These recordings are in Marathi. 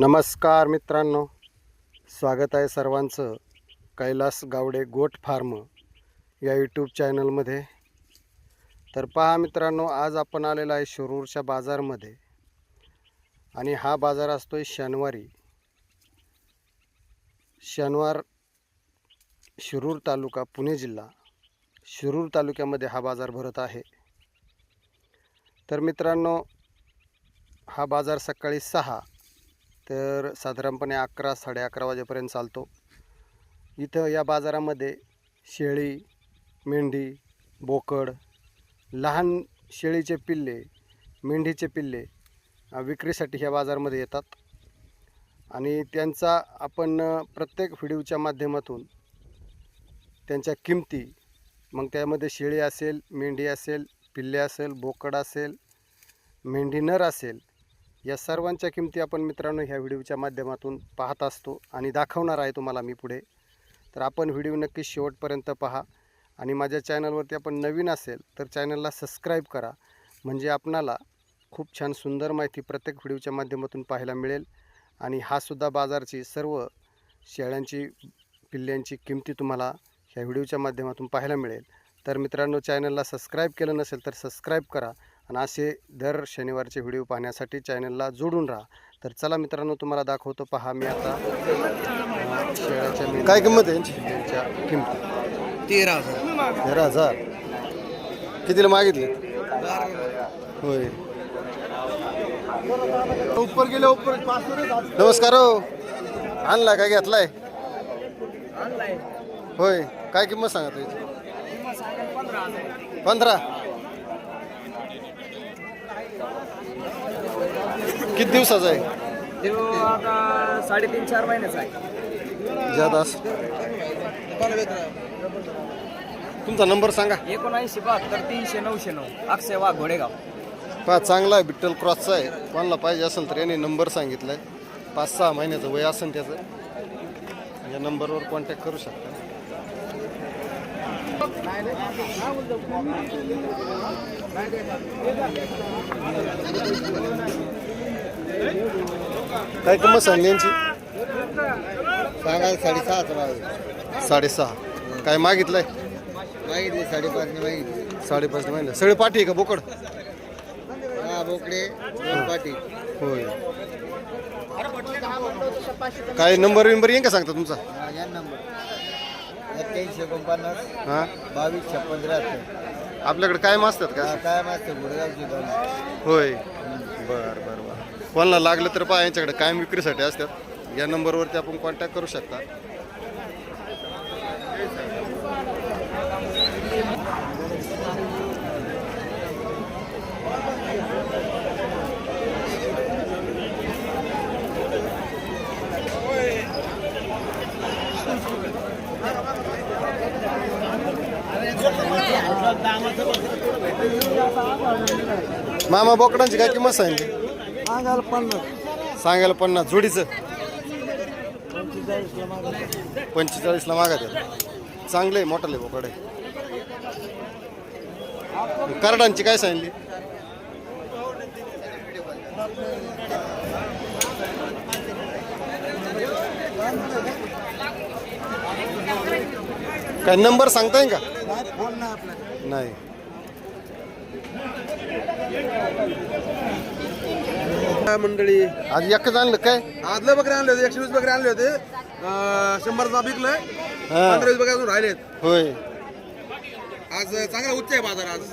नमस्कार मित्रांनो. स्वागत आहे सर्वांचं कैलास गावडे गोट फार्म या यूट्यूब चॅनलमध्ये. तर पहा मित्रांनो आज आपण आलेलो आहे शिरूरच्या बाजारमध्ये. आणि हा बाजार असतो आहे शनिवारी. शनिवार शिरूर तालुका पुणे जिल्हा. शिरूर तालुक्यामध्ये हा बाजार भरत आहे. तर मित्रांनो हा बाजार सकाळी सहा तर साधारणपणे अकरा साडे अकरा वाजेपर्यंत चालतो. इथं या बाजारामध्ये शेळी मेंढी बोकड लहान शेळीचे पिल्ले मेंढीचे पिल्ले विक्रीसाठी ह्या बाजारामध्ये येतात. आणि त्यांचा आपण प्रत्येक व्हिडिओच्या माध्यमातून त्यांच्या किमती मग त्यामध्ये शेळी असेल मेंढी असेल पिल्ले असेल बोकड असेल मेंढी नर असेल या सर्वांच्या किमती आपण मित्रांनो ह्या व्हिडिओच्या माध्यमातून पाहत असतो आणि दाखवणार आहे तुम्हाला मी पुढे. तर आपण व्हिडिओ नक्की शेवटपर्यंत पहा आणि माझ्या चॅनलवरती आपण नवीन असेल तर चॅनलला सबस्क्राईब करा. म्हणजे आपणाला खूप छान सुंदर माहिती प्रत्येक व्हिडिओच्या माध्यमातून पाहायला मिळेल आणि हा सुद्धा बाजारची सर्व शेळ्यांची पिल्ल्यांची किमती तुम्हाला ह्या व्हिडिओच्या माध्यमातून पाहायला मिळेल. तर मित्रांनो चॅनलला सबस्क्राईब केलं नसेल तर सबस्क्राईब करा. आणि असे दर शनिवारचे व्हिडिओ पाहण्यासाठी चॅनलला जोडून राहा. तर चला मित्रांनो तुम्हाला दाखवतो पहा मी आता शेळ्याच्या काय किंमत आहे यांची? त्यांच्या किमती. तेरा हजार. तेरा हजार. कितीला मागितले? होय. उपर गेले उपर नमस्कार हो. आणला काय घेतलाय? होय. काय किंमत सांगा तुझी पंधरा? किती दिवसाचा आहे? तो आता साडेतीन चार महिन्याचा आहे. ज्यादा तुमचा नंबर सांगा. एकोणऐंशी बहात्तर तीनशे नऊशे नऊ अक्षय वाघ घोडेगाव. पहा चांगला आहे बिट्टल क्रॉसचा आहे. कोणाला पाहिजे असेल तर याने नंबर सांगितलाय. पाच सहा महिन्याचं वय असेल त्याचं. या नंबरवर कॉन्टॅक्ट करू शकता. काय किंमत सांगली यांची? सांगायला साडेसहा साडेसहा. काय मागितलंय? मागितले साडेपाच मागितले. साडेपाच महिने सगळे पाठी आहे का बोकड? हा बोकडे दोन पाटी होय. काय नंबर विंबर येईन का सांगता तुमचा? हा या नंबर. एक्क्याऐंशी एकोणपन्नास हां? बावीस छप्पन त्र्याहत्तर. आपल्याकडे कायम असतात का? हा काय मागते गुडगावची दोन होय. बर बर बर. कोणाला लागलं तर पहा यांच्याकडे कायम विक्रीसाठी असतात. या नंबरवरती आपण कॉन्टॅक्ट करू शकता. मामा बोकडांची काय किंमत सांगितली? सांगायला पन्नास. सांगायला पन्नास. जोडीचं? पंचेचाळीसला मागत आहे. चांगले आहे मोठाले बोकड करडांची काय सांगितली काय नंबर सांगता येईल का नाही. मंडळी. आज एकच आणलं काय? आदलं बकरे आणले होते एकशे वीस बकरे आणले होते. अं, शंभरचा विकलंय हा. पंधरा वीस बकरे अजून राहिलेत. होय. आज चांगला उच्च आहे बाजार आज.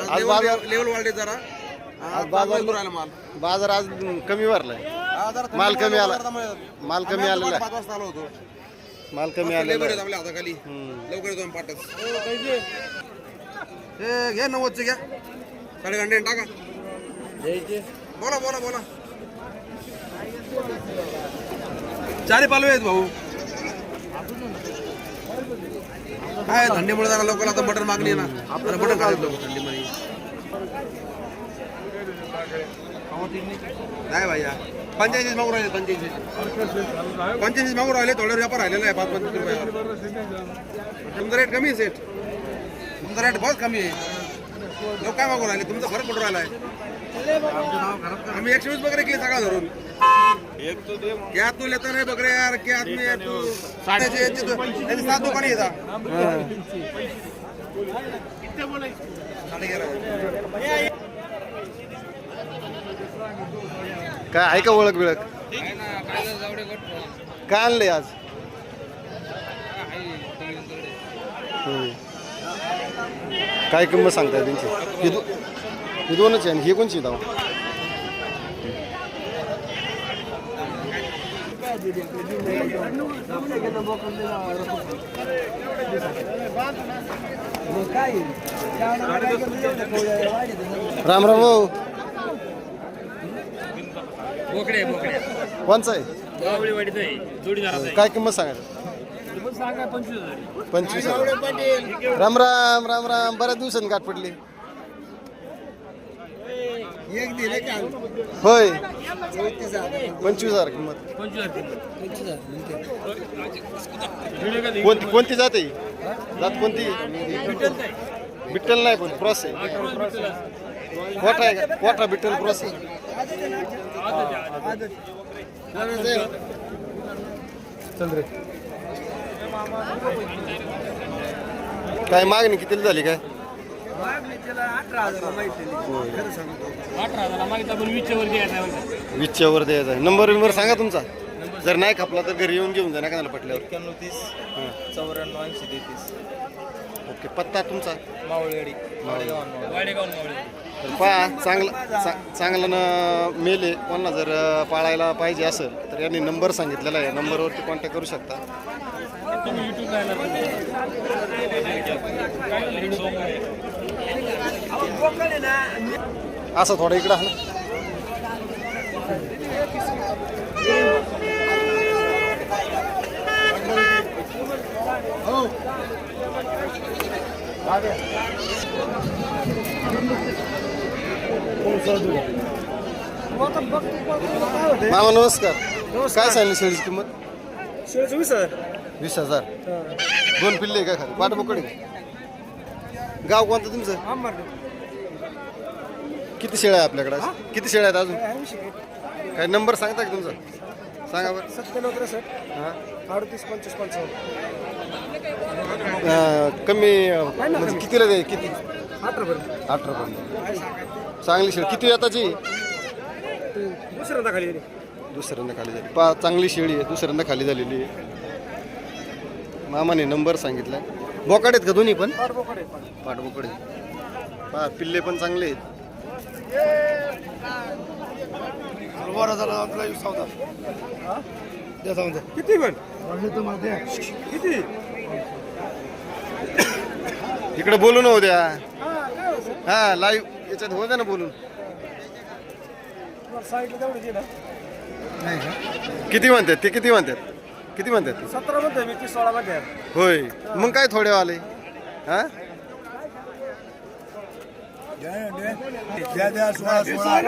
आज आज बाजार- लेवल वाढले जरा. आज बाजार- बाजार राहिला माल. बाजार आज कमी भरलाय हा, जरा माल कमी आला. त्यामुळे- माल कमी आम्ही आलेला. पाच वाजता आलो होतो. माल कमी लेबर आलेला. आहेत आहे. आपल्या हाताखाली. लवकर येतो आम्ही पाठच हे घ्या नव्वदचे घ्या. साडे घंटे टाका बोला बोला बोला. चारे पालवे आहेत भाऊ. काय थंडीमुळे जरा लोकांना आता बटर मागणी आहे ना. आपल्याला बटर खातात लोक थंडीमध्ये नाही भैया पंच्याऐंशी मागून राहिले पंच्याऐंशी पंच्याऐंशी मागून राहिले थोडे व्यापार राहिलेला आहे पाच पंचवीस रुपयावर. तुमचा रेट कमी आहे सेट तुमचा रेट बहुत कमी आहे. लोक काय मागून राहिले? तुमचा फरक पडून राहिला आहे आम्ही एकशे वीस वगैरे केली सगळा धरून. क्या तू लेता नाही बकरे यार क्या आदमी आहे तू. त्याचे- याचे दो- त्याचे सात दुकाने येतात. काय आहे का ओळख बिळख? काय आणलंय आज? होय. काय किंमत सांगताय त्यांची? ही दो- ही दोनच आहे आणि ही कोणची दाव? राम राम भाऊ. कोणचा आहे? काय किंमत सांगायचं? पंचवीस हजार. राम राम राम राम. बऱ्याच दिवसांनी गाठ पडली. होय. पंचवीस हजार किंमत. कोणती कोणती जात आहे? जात कोणती? बिट्टल नाही पण क्रॉस आहे. कोठा आहे का? कोठा बिट्टल क्रॉस आहे. चल रे काय मागणी किती झाली काय? वीसच्या वर द्यायचा आहे. नंबर विंबर सांगा तुमचा. जर नाही खपला तर घरी येऊन घेऊन जा ना का पटल्यावर. एक्क्याण्णव तीस चौऱ्याण्णव ऐंशी तेहतीस. ओके पत्ता तुमचा. मावळगडी तर पहा चांगला चा- चांगलं न मेल कोणाला जर पाळायला पाहिजे असेल तर यांनी नंबर सांगितलेला आहे. नंबरवरती कॉन्टॅक्ट करू शकता. असं थोडं इकडं हा. मामा नमस्कार. काय सांगितली शेळीची किंमत? वीस हजार. दोन पिल्ले आहे का खाली? पाठ बोकडे गाव कोणतं तुमचं? किती शेळ्या आहे आपल्याकडे? किती शेळ्या आहेत अजून? काय नंबर सांगता का तुमचा? सांगा बरं. सत्त्याण्णव त्रेसष्ट हां? अडतीस पंचवीस पंचावन्न. अं, कमी अं, म्हणजे कितीला द्याय किती? अठरापर्यंत अठरा पर्यंत. चांगली शेळी. किती येताची? दुसऱ्यांदा खाली दुसऱ्यांदा खाली झाली. पा चांगली शेळी आहे. दुसऱ्यांदा खाली झालेली आहे. मामाने नंबर सांगितलाय बोकाड आहेत का दोन्ही पण? पाठबोकडे पा पिल्ले पण चांगले आहेत. किती पण? किती? इकडे बोलू न द्या. हा लाईव्ह याच्यात होत्या ना बोलून. किती म्हणतात? ते किती म्हणतात? किती म्हणतात? सतरा मध्ये मी तीस सोळा मध्ये होय. मग काय थोडे आले हा? द्या द्या सोळा सोळा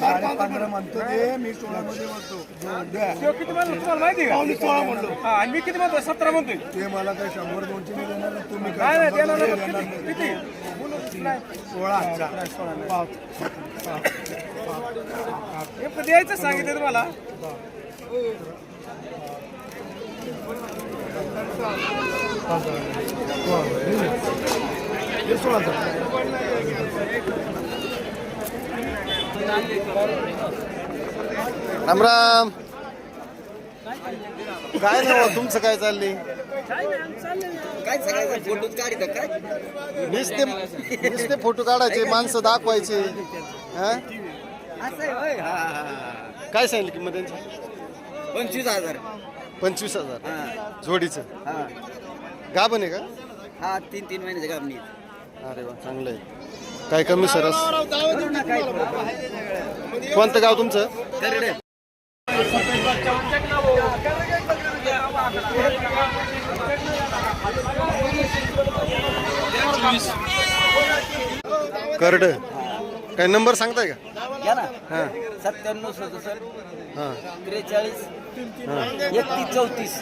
साडे पंधरा म्हणतो ते मी सोळा मध्ये म्हणतो द्या किती म्हणलो तुम्हाला माहिती का सोळा म्हणलो हा आणि मी किती म्हणतो सतरा म्हणतोय. ते मला काही शंभर दोनशे नाही देणार ना, तुम्ही काय काय नाही शंभर देणार दोनशे नाही. देणार नाही. किती बोलू नाही. सोळा. हे पण द्यायचं सांगितलं तुम्हाला? हे सोळा. राम राम काय नाही तुमचं काय चाललंय? काय काढित नुसते नुसते फोटो काढायचे माणसं दाखवायचे. काय सांगितलं किंमत त्यांची? पंचवीस हजार. पंचवीस हजार. हा. जोडीचं. हा. गाभण आहे का? हा तीन तीन महिन्याचे काम नाही अरे वा चांगलं आहे. काय कमी सरस? काय थोडं कोणतं गाव तुमचं? करडे. करड. काय नंबर सांगताय का? घ्या ना. हां सत्त्याण्णव सदुसष्ट हां. त्रेचाळीस एकतीस चौतीस.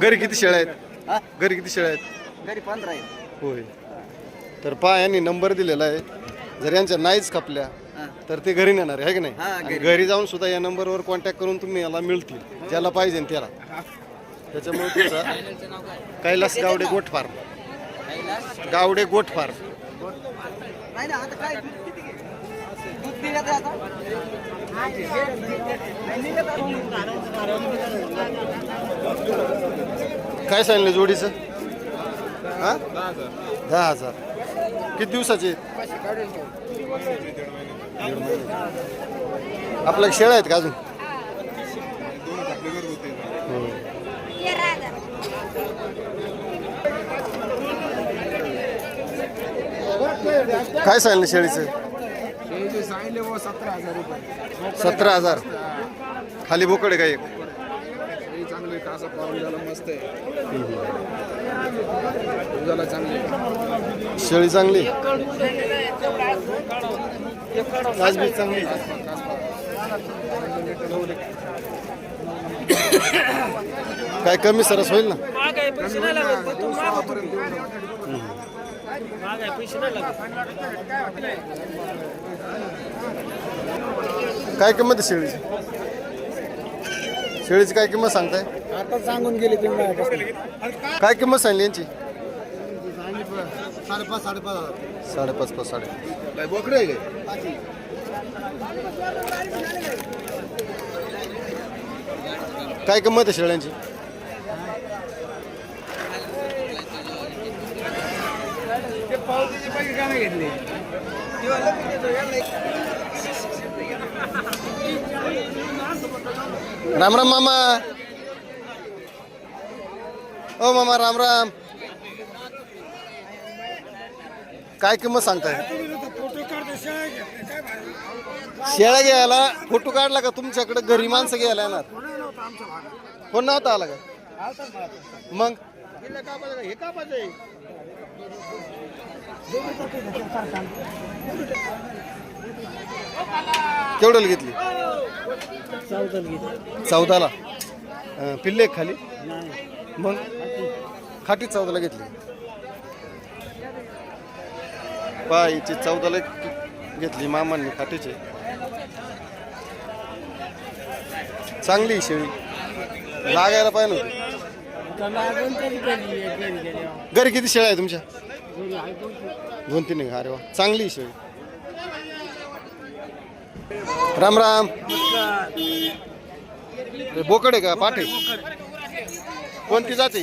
घरी किती शेळ्या आहेत? घरी किती शेळ्या आहेत? घरी पंधरा आहे होय. तर पा यांनी नंबर दिलेला आहे. जर यांच्या नाहीच खपल्या तर ते घरी नेणार आहे है की नाही? हा, आणि घरी. जाऊन सुद्धा या नंबरवर कॉन्टॅक्ट करून तुम्ही याला मिळतील. ज्याला पाहिजे त्याला. त्याच्यामुळे तुमचा Kailas Gawade goat farm. Gawade goat farm. नाही ना आता काय दूध किती घे? दूध निघत आता काय सांगितलं जोडीचं? हा? दहा हजार. किती दिवसाचे? आपल्या शेळ्या आहेत का अजून? काय सांगितलं शेळीचं? सतरा हजार. रुपये सतरा हजार खाली बोकडे काय हे चांगले कासा पाहून झाला मस्त आहे दुधाला शेळी चांगली? काजबीज चांगली? काय कमी सरस होईल ना? काय किंमत आहे शेळीची? शेळीची काय किंमत सांगताय? आता सांगून गेले तुम्ही काय किंमत सांगली यांची? साडेपाच साडेपाच साडेपाच पाच साडे काय बोकडे काय काय किंमत आहे शेळ्यांची? राम राम मामा। ओ मामा राम राम। काय किंमत सांगताय? शेळ्या घ्यायला फोटो काढला का तुमच्याकडे? घरी माणसं घ्यायला येणार. कोण नव्हता आला का? मग? हे का केवढ्याला घेतली? चौदाला. अं, पिल्ले एक खाली? मग खाटी चौदाला घेतली. पा हिची चौदाला कि- घेतली मामांनी खाटीचे. चांगली ही शेळी. लागायला पाहिजे नव्हती घरी किती शेळ्या आहे तुमच्या? दोन तीन आहे अरे वा चांगली ही शेळी. राम राम. बोकड आहे का? पाठे. कोणती जाते?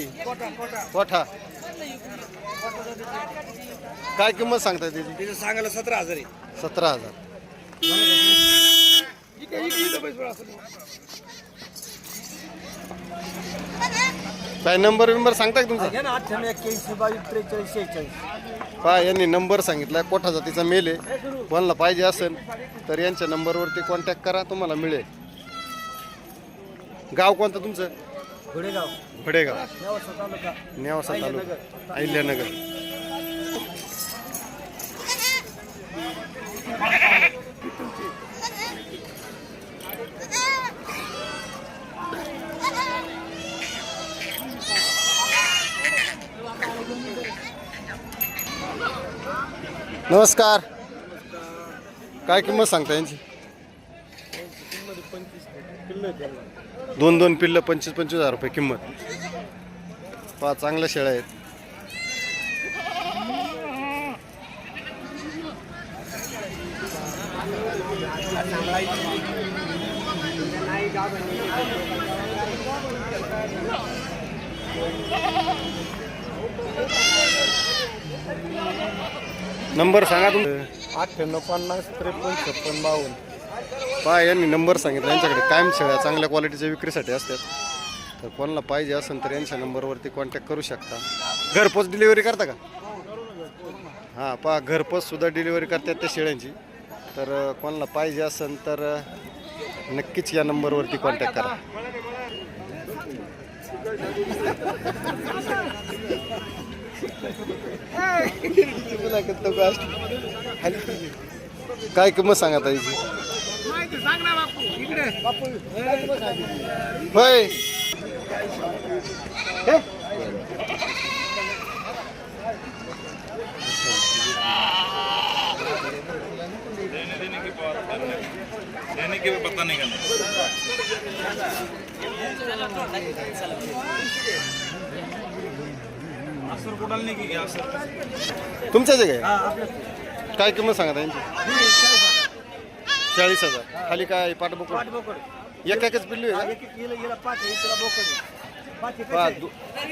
कोठा. काय किंमत सांगताय त्याची? तिथे सांगायला सतरा हजार आहे. सतरा हजार. काय नंबर बिंबर सांगताय का तुमचा? अठ्ठ्याण्णव एक्क्याऐंशी बावीस त्रेचाळीस शेहेचाळीस. पहा यांनी नंबर सांगितलाय कोठा जातीचा मेल आहे. कोणाला पाहिजे असेल तर यांच्या नंबरवरती कॉन्टॅक्ट करा तुम्हाला मिळेल. गाव कोणतं तुमचं? घोडेगाव. भडेगाव नेवासा तालुका. नेवासा तालुका. अहिल्यानगर. नमस्कार. काय किंमत सांगता यांची? दोन दोन पिल्लं पंचवीस पंचवीस हजार रुपये किंमत. पा चांगल्या शेळ्या आहेत. नंबर सांगा तुम अठ्ठ्याण्णव पन्नास त्रेपन्न छप्पन बावन्न. पहा यांनी नंबर सांगितला. यांच्याकडे कायम शेळ्या चांगल्या क्वालिटीच्या विक्रीसाठी असतात. तर कोणाला पाहिजे असेल तर यांच्या नंबरवरती कॉन्टॅक्ट करू शकता. घरपोच डिलिव्हरी करता का? हां पहा घरपोच सुद्धा डिलिव्हरी करतात त्या शेळ्यांची. तर कोणाला पाहिजे असेल तर नक्कीच या नंबरवरती कॉन्टॅक्ट करा. काय किंमत सांगा ताईची? होय. के पता नहीं करना असर को डालने की क्या असर तुमच्याच आहे काय? काय किंमत सांगा त्यांची चाळीस हजार. खाली काय पाठबोकड एक एकच पिल्लू आहे का? पहा, दो-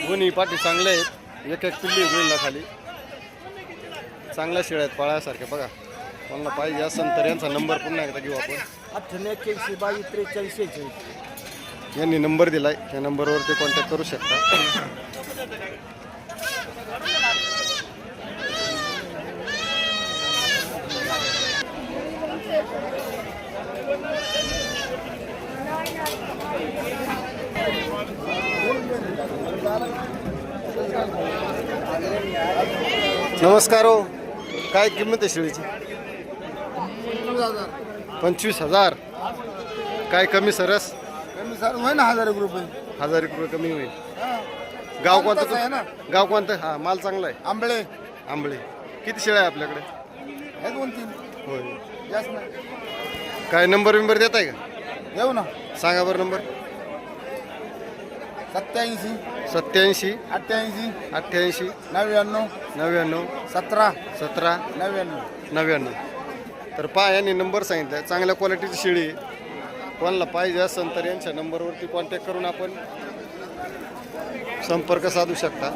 दोन्ही पाठी चांगले आहेत. एक एक पिल्ली गेला खाली. चांगल्या शेळ्या आहेत पळायसारख्या. बघा मला पाहिजे असेल तर यांचा नंबर पुन्हा एकदा घेऊ आपण. अठ्ठ्याण्णव बावीस त्रेचाळीस यांनी नंबर दिलाय. त्या नंबरवरती कॉन्टॅक्ट करू शकता. नमस्कार हो. काय किंमत आहे शेळीची? पंचवीस हजार. काय कमी सरस? कमी सर होय ना हजार एक रुपये. हजार एक रुपये कमी होईल. गाव कोणतं आहे ना. गाव कोणतं? हा माल चांगला आहे. आंबळे. आंबळे. किती शेळ्या आहे आपल्याकडे? हे दोन तीन. होय. जास्त नाही. काय नंबर बिंबर देत आहे का? येऊ ना. सांगा बरं नंबर. सत्याऐंशी. सत्याऐंशी. अठ्ठ्याऐंशी. अठ्ठ्याऐंशी. नव्याण्णव. नव्याण्णव. सतरा. सतरा. नव्याण्णव. नव्याण्णव. तर पहा यांनी नंबर सांगितला. चांगल्या क्वालिटीची शेळी. कोणाला पाहिजे असेल तर यांच्या नंबरवरती कॉन्टॅक्ट करून आपण संपर्क साधू शकता.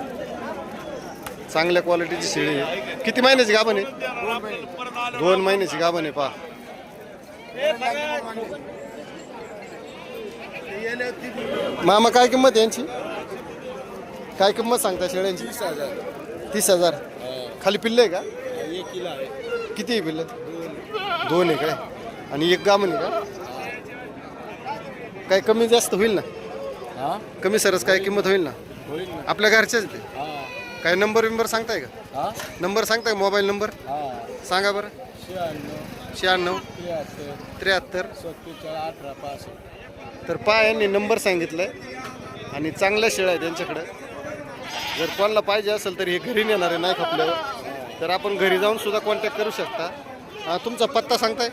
चांगल्या क्वालिटीची शेळी आहे किती महिन्याची गाभण आहे? दोन महिन्याची गाभण आहे पहा. मामा काय किंमत आहे यांची? काय किंमत सांगता शेळ्यांची? तीस हजार. खाली पिल्ले आहे का? किती आहे पिल्लं? दोन. आहे काय? आणि एक गामन आहे का? काय कमी जास्त होईल ना? कमी सरस काय किंमत होईल ना? आपल्या घरच्याच ते. काय नंबर बिंबर सांगताय का? नंबर सांगताय मोबाईल नंबर? सांगा बरं. शहाण्णव त्र्याहत्तर तर पा यांनी नंबर सांगितलाय आणि चांगल्या शेळ्या आहेत त्यांच्याकडं जर कोणाला पाहिजे असेल तर हे घरी नेणार आहे नाही खपल्यावर तर आपण घरी जाऊन सुद्धा कॉन्टॅक्ट करू शकता. हा, तुमचा पत्ता सांगताय?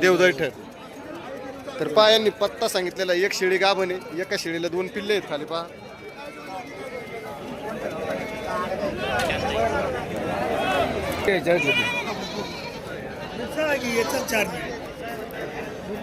देवदैठर तर पहा यांनी पत्ता सांगितलेला एक शेळी गाभण आहे एका शेळीला दोन पिल्ले आहेत खाली पहा.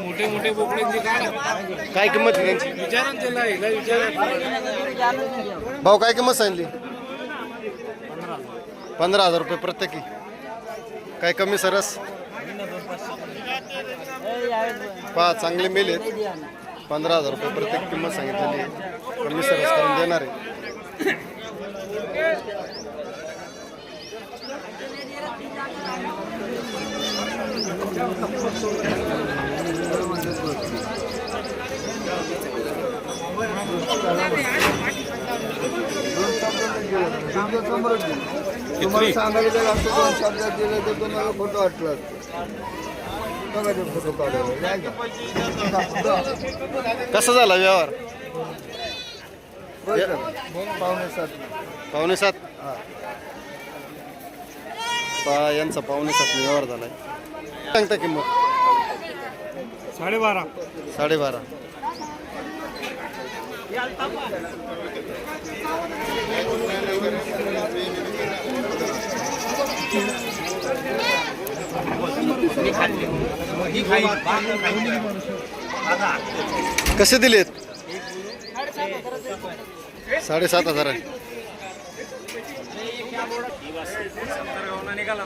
मोठे मोठे बोकडे काय किंमत आहे त्यांची? विचारा त्याला एकदा विचारा. भाऊ काय किंमत सांगितली पंधरा हजार रुपये प्रत्येकी. काय कमी सरस? पहा चांगले मेल आहेत. पंधरा हजार रुपये प्रत्येक किंमत सांगितलेली आहे. कमी सरस करून देणार आहे. तुम्हाला सांगायचं असं दोन शब्दात दिलं तर तुम्हाला फोटो वाटलं बघा ते फोटो काढायला? कसा झाला व्यवहार. पावणे सात पावणे सात यांचा पावणे सात व्यवहार झालाय सांगता किंमत साडेबारा. साडेबारा. कसे दिलेत? साडेसात हजार आहे निघाला